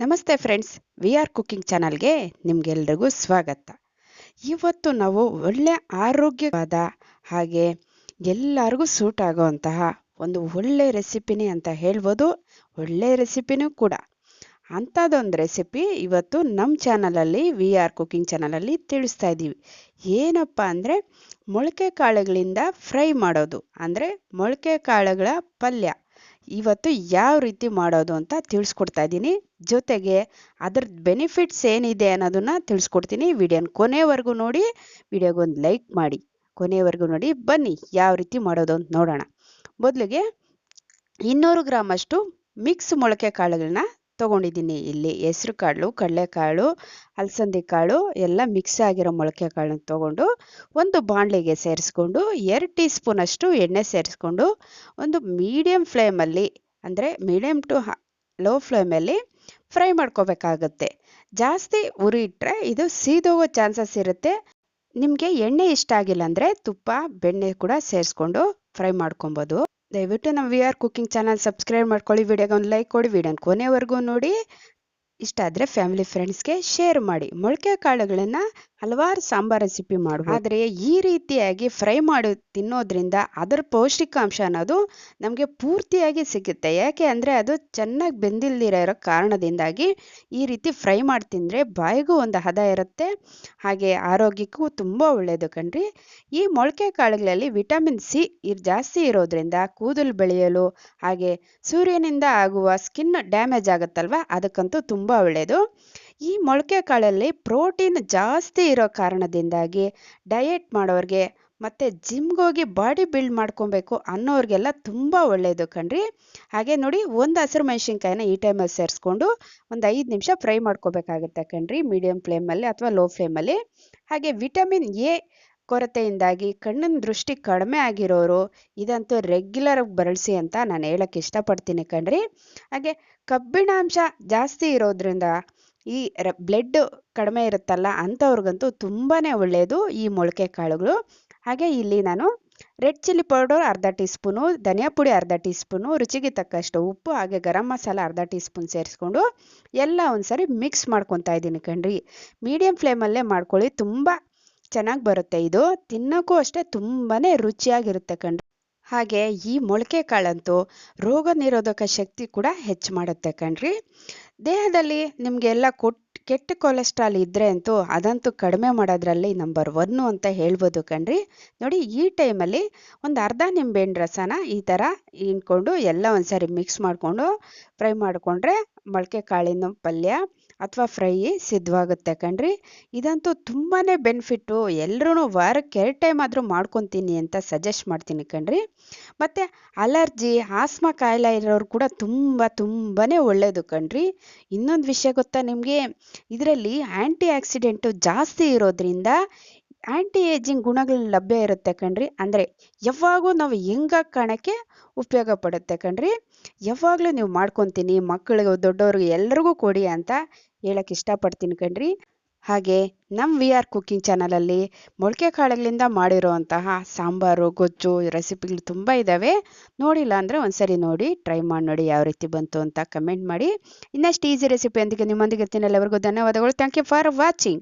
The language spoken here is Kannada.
ನಮಸ್ತೆ ಫ್ರೆಂಡ್ಸ್, ವಿ ಆರ್ ಕುಕ್ಕಿಂಗ್ ಚಾನಲ್ಗೆ ನಿಮಗೆಲ್ರಿಗೂ ಸ್ವಾಗತ. ಇವತ್ತು ನಾವು ಒಳ್ಳೆ ಆರೋಗ್ಯವಾದ ಹಾಗೆ ಎಲ್ಲರಿಗೂ ಸೂಟ್ ಆಗುವಂತಹ ಒಂದು ಒಳ್ಳೆ ರೆಸಿಪಿನೇ ಅಂತ ಹೇಳ್ಬೋದು, ಒಳ್ಳೆ ರೆಸಿಪಿನೂ ಕೂಡ. ಅಂಥದ್ದೊಂದು ರೆಸಿಪಿ ಇವತ್ತು ನಮ್ಮ ಚಾನಲಲ್ಲಿ, ವಿ ಆರ್ ಕುಕ್ಕಿಂಗ್ ಚಾನಲಲ್ಲಿ ತಿಳಿಸ್ತಾ ಇದ್ದೀವಿ. ಏನಪ್ಪ ಅಂದರೆ ಮೊಳಕೆ ಕಾಳುಗಳಿಂದ ಫ್ರೈ ಮಾಡೋದು. ಅಂದರೆ ಮೊಳಕೆ ಕಾಳುಗಳ ಪಲ್ಯ. ಇವತ್ತು ಯಾವ ರೀತಿ ಮಾಡೋದು ಅಂತ ತಿಳಿಸ್ಕೊಡ್ತಾ ಇದ್ದೀನಿ. ಜೊತೆಗೆ ಅದ್ರ ಬೆನಿಫಿಟ್ಸ್ ಏನಿದೆ ಅನ್ನೋದನ್ನ ತಿಳಿಸ್ಕೊಡ್ತೀನಿ. ವಿಡಿಯೋನ ಕೊನೆವರೆಗೂ ನೋಡಿ, ವಿಡಿಯೋಗೊಂದು ಲೈಕ್ ಮಾಡಿ. ಕೊನೆವರೆಗೂ ನೋಡಿ, ಬನ್ನಿ ಯಾವ ರೀತಿ ಮಾಡೋದು ಅಂತ ನೋಡೋಣ. ಮೊದಲಿಗೆ ಇನ್ನೂರು ಗ್ರಾಮ್ ಅಷ್ಟು ಮಿಕ್ಸ್ ಮೊಳಕೆ ಕಾಳುಗಳನ್ನ ತೊಗೊಂಡಿದ್ದೀನಿ. ಇಲ್ಲಿ ಹೆಸ್ರು ಕಾಳು ಕಡಲೆಕಾಳು ಅಲಸಂದಿ ಕಾಳು ಎಲ್ಲ ಮಿಕ್ಸ್ ಆಗಿರೋ ಮೊಳಕೆ ಕಾಳನ್ನ ತೊಗೊಂಡು ಒಂದು ಬಾಣಲೆಗೆ ಸೇರಿಸ್ಕೊಂಡು ಎರಡು ಟೀ ಸ್ಪೂನಷ್ಟು ಎಣ್ಣೆ ಸೇರಿಸ್ಕೊಂಡು ಒಂದು ಮೀಡಿಯಮ್ ಫ್ಲೇಮಲ್ಲಿ ಅಂದರೆ ಮೀಡಿಯಮ್ ಟು ಲೋ ಫ್ಲೇಮಲ್ಲಿ ಫ್ರೈ ಮಾಡ್ಕೋಬೇಕಾಗುತ್ತೆ. ಜಾಸ್ತಿ ಉರಿ ಇಟ್ಟರೆ ಇದು ಸೀದೋಗೋ ಚಾನ್ಸಸ್ ಇರುತ್ತೆ. ನಿಮಗೆ ಎಣ್ಣೆ ಇಷ್ಟ ಆಗಿಲ್ಲ ಅಂದರೆ ತುಪ್ಪ, ಬೆಣ್ಣೆ ಕೂಡ ಸೇರಿಸ್ಕೊಂಡು ಫ್ರೈ ಮಾಡ್ಕೊಬೋದು. ದಯವಿಟ್ಟು ನಮ್ಮ V R cooking channel subscribe ಮಾಡ್ಕೊಳ್ಳಿ. ವಿಡಿಯೋಗೆ ಒಂದು ಲೈಕ್ ಕೊಡಿ. ವಿಡಿಯೋನ ಕೊನೆವರೆಗೂ ನೋಡಿ. ಇಷ್ಟ ಆದರೆ ಫ್ಯಾಮಿಲಿ ಫ್ರೆಂಡ್ಸ್ಗೆ ಶೇರ್ ಮಾಡಿ. ಮೊಳಕೆ ಕಾಳುಗಳನ್ನು ಹಲವಾರು ಸಾಂಬಾರ್ ರೆಸಿಪಿ ಮಾಡಬಹುದು ಆದರೆ ಈ ರೀತಿಯಾಗಿ ಫ್ರೈ ಮಾಡಿ, ತಿನ್ನೋದ್ರಿಂದ ಅದರ ಪೌಷ್ಟಿಕಾಂಶ ಅನ್ನೋದು ನಮಗೆ ಪೂರ್ತಿಯಾಗಿ ಸಿಗುತ್ತೆ. ಯಾಕೆ ಅಂದರೆ ಅದು ಚೆನ್ನಾಗಿ ಬೆಂದಿಲ್ದಿರೋ ಇರೋ ಕಾರಣದಿಂದಾಗಿ ಈ ರೀತಿ ಫ್ರೈ ಮಾಡಿ ತಿಂದರೆ ಬಾಯಿಗೂ ಒಂದು ಹದ ಇರುತ್ತೆ, ಹಾಗೆ ಆರೋಗ್ಯಕ್ಕೂ ತುಂಬ ಒಳ್ಳೆಯದು ಕಣ್ರಿ. ಈ ಮೊಳಕೆ ಕಾಳುಗಳಲ್ಲಿ ವಿಟಮಿನ್ ಸಿ ಜಾಸ್ತಿ ಇರೋದ್ರಿಂದ ಕೂದಲು ಬೆಳೆಯಲು, ಹಾಗೆ ಸೂರ್ಯನಿಂದ ಆಗುವ ಸ್ಕಿನ್ ಡ್ಯಾಮೇಜ್ ಆಗುತ್ತಲ್ವ, ಅದಕ್ಕಂತೂ ತುಂಬ ಒಳ್ಳೆಯದು ಈ ಮೊಳಕೆ ಕಾಳಲ್ಲಿ ಪ್ರೋಟೀನ್ ಜಾಸ್ತಿ ಇರೋ ಕಾರಣದಿಂದಾಗಿ ಡಯೆಟ್ ಮಾಡೋರಿಗೆ ಮತ್ತು ಜಿಮ್ಗೋಗಿ ಬಾಡಿ ಬಿಲ್ಡ್ ಮಾಡ್ಕೊಬೇಕು ಅನ್ನೋರಿಗೆಲ್ಲ ತುಂಬ ಒಳ್ಳೆಯದು ಕಣ್ರಿ. ಹಾಗೆ ನೋಡಿ ಒಂದು ಹಸಿರು ಮೆಣಸಿನ್ಕಾಯಿನ ಈ ಟೈಮಲ್ಲಿ ಸೇರಿಸ್ಕೊಂಡು ಒಂದು ಐದು ನಿಮಿಷ ಫ್ರೈ ಮಾಡ್ಕೋಬೇಕಾಗುತ್ತೆ ಕಣ್ರಿ ಮೀಡಿಯಮ್ ಫ್ಲೇಮಲ್ಲಿ ಅಥವಾ ಲೋ ಫ್ಲೇಮಲ್ಲಿ. ಹಾಗೆ ವಿಟಮಿನ್ ಎ ಕೊರತೆಯಿಂದಾಗಿ ಕಣ್ಣಿನ ದೃಷ್ಟಿ ಕಡಿಮೆ ಆಗಿರೋರು ಇದಂತೂ ರೆಗ್ಯುಲರ್ ಬಳಸಿ ಅಂತ ನಾನು ಹೇಳಕ್ಕೆ ಇಷ್ಟಪಡ್ತೀನಿ ಕಣ್ರಿ. ಹಾಗೆ ಕಬ್ಬಿಣಾಂಶ ಜಾಸ್ತಿ ಇರೋದ್ರಿಂದ ಈ ಬ್ಲಡ್ ಕಡಿಮೆ ಇರುತ್ತಲ್ಲ ಅಂಥವ್ರಿಗಂತೂ ತುಂಬಾ ಒಳ್ಳೆಯದು ಈ ಮೊಳಕೆ ಕಾಳುಗಳು. ಹಾಗೆ ಇಲ್ಲಿ ನಾನು ರೆಡ್ ಚಿಲ್ಲಿ ಪೌಡರ್ ಅರ್ಧ ಟೀ ಸ್ಪೂನು ಧನಿಯಾ ಪುಡಿ ಅರ್ಧ ಟೀ ಸ್ಪೂನು ರುಚಿಗೆ ತಕ್ಕಷ್ಟು ಉಪ್ಪು ಹಾಗೆ ಗರಂ ಮಸಾಲ ಅರ್ಧ ಟೀ ಸ್ಪೂನ್ ಸೇರಿಸ್ಕೊಂಡು ಎಲ್ಲ ಒಂದ್ಸರಿ ಮಿಕ್ಸ್ ಮಾಡ್ಕೊತಾ ಇದ್ದೀನಿ ಕಣ್ರಿ. ಮೀಡಿಯಂ ಫ್ಲೇಮಲ್ಲೇ ಮಾಡ್ಕೊಳ್ಳಿ, ತುಂಬ ಚೆನ್ನಾಗಿ ಬರುತ್ತೆ. ಇದು ತಿನ್ನೋಕ್ಕೂ ಅಷ್ಟೇ ತುಂಬಾ ರುಚಿಯಾಗಿರುತ್ತೆ ಕಣ್ರಿ. ಹಾಗೆ ಈ ಮೊಳಕೆ ಕಾಳಂತೂ ರೋಗ ನಿರೋಧಕ ಶಕ್ತಿ ಕೂಡ ಹೆಚ್ಚು ಮಾಡುತ್ತೆ ಕಣ್ರಿ. ದೇಹದಲ್ಲಿ ನಿಮಗೆಲ್ಲ ಕೊಟ್ಟು ಕೆಟ್ಟ ಕೊಲೆಸ್ಟ್ರಾಲ್ ಇದ್ದರೆ ಅಂತೂ ಅದಂತೂ ಕಡಿಮೆ ಮಾಡೋದ್ರಲ್ಲಿ ನಂಬರ್ ಒನ್ನು ಅಂತ ಹೇಳ್ಬೋದು ಕಣ್ರಿ. ನೋಡಿ ಈ ಟೈಮಲ್ಲಿ ಒಂದು ಅರ್ಧ ನಿಂಬೆಹಣ್ಣು ರಸನ ಈ ಥರ ಹಿಂಡ್ಕೊಂಡು ಎಲ್ಲ ಒಂದ್ಸರಿ ಮಿಕ್ಸ್ ಮಾಡಿಕೊಂಡು ಫ್ರೈ ಮಾಡಿಕೊಂಡ್ರೆ ಮೊಳಕೆ ಕಾಳಿನ ಪಲ್ಯ ಅಥವಾ ಫ್ರೈ ಸಿದ್ಧವಾಗುತ್ತೆ ಕಣ್ರಿ. ಇದಂತೂ ತುಂಬಾ ಬೆನಿಫಿಟ್ಟು. ಎಲ್ಲರೂ ವಾರಕ್ಕೆ ಎರಡು ಟೈಮ್ ಆದರೂ ಮಾಡ್ಕೊತೀನಿ ಅಂತ ಸಜೆಸ್ಟ್ ಮಾಡ್ತೀನಿ ಕಣ್ರಿ. ಮತ್ತು ಅಲರ್ಜಿ, ಆಸ್ಮ ಕಾಯಿಲೆ ಇರೋರು ಕೂಡ ತುಂಬ ತುಂಬಾ ಒಳ್ಳೆಯದು ಕಣ್ರಿ. ಇನ್ನೊಂದು ವಿಷಯ ಗೊತ್ತಾ ನಿಮಗೆ? ಇದರಲ್ಲಿ ಆ್ಯಂಟಿ ಆಕ್ಸಿಡೆಂಟು ಜಾಸ್ತಿ ಇರೋದ್ರಿಂದ ಆ್ಯಂಟಿ ಏಜಿಂಗ್ ಗುಣಗಳು ಲಭ್ಯ ಇರುತ್ತೆ ಕಣ್ರಿ. ಅಂದರೆ ಯಾವಾಗೂ ನಾವು ಹೆಂಗಾಗಿ ಕಾಣೋಕ್ಕೆ ಉಪಯೋಗ ಪಡುತ್ತೆ ಕಣ್ರಿ. ಯಾವಾಗಲೂ ನೀವು ಮಾಡ್ಕೊತೀನಿ ಮಕ್ಕಳಿಗೂ ದೊಡ್ಡವ್ರಿಗೆ ಎಲ್ರಿಗೂ ಕೊಡಿ ಅಂತ ಹೇಳಕ್ಕೆ ಇಷ್ಟಪಡ್ತೀನಿ ಕಣ್ರಿ. ಹಾಗೆ ನಮ್ಮ ವಿ ಆರ್ ಕುಕ್ಕಿಂಗ್ ಚಾನಲಲ್ಲಿ ಮೊಳಕೆ ಕಾಳುಗಳಿಂದ ಮಾಡಿರೋವಂತಹ ಸಾಂಬಾರು, ಗೊಜ್ಜು ರೆಸಿಪಿಗಳು ತುಂಬ ಇದ್ದಾವೆ ನೋಡಿಲ್ಲ ಅಂದರೆ ಒಂದ್ಸರಿ ನೋಡಿ ಟ್ರೈ ಮಾಡಿ ನೋಡಿ ಯಾವ ರೀತಿ ಬಂತು ಅಂತ ಕಮೆಂಟ್ ಮಾಡಿ. ಇನ್ನಷ್ಟು ಈಸಿ ರೆಸಿಪಿಯೊಂದಿಗೆ ನಿಮ್ಮೊಂದಿಗೆ ಇರ್ತೀನಿ. ಎಲ್ಲರಿಗೂ ಧನ್ಯವಾದಗಳು. Thank you for watching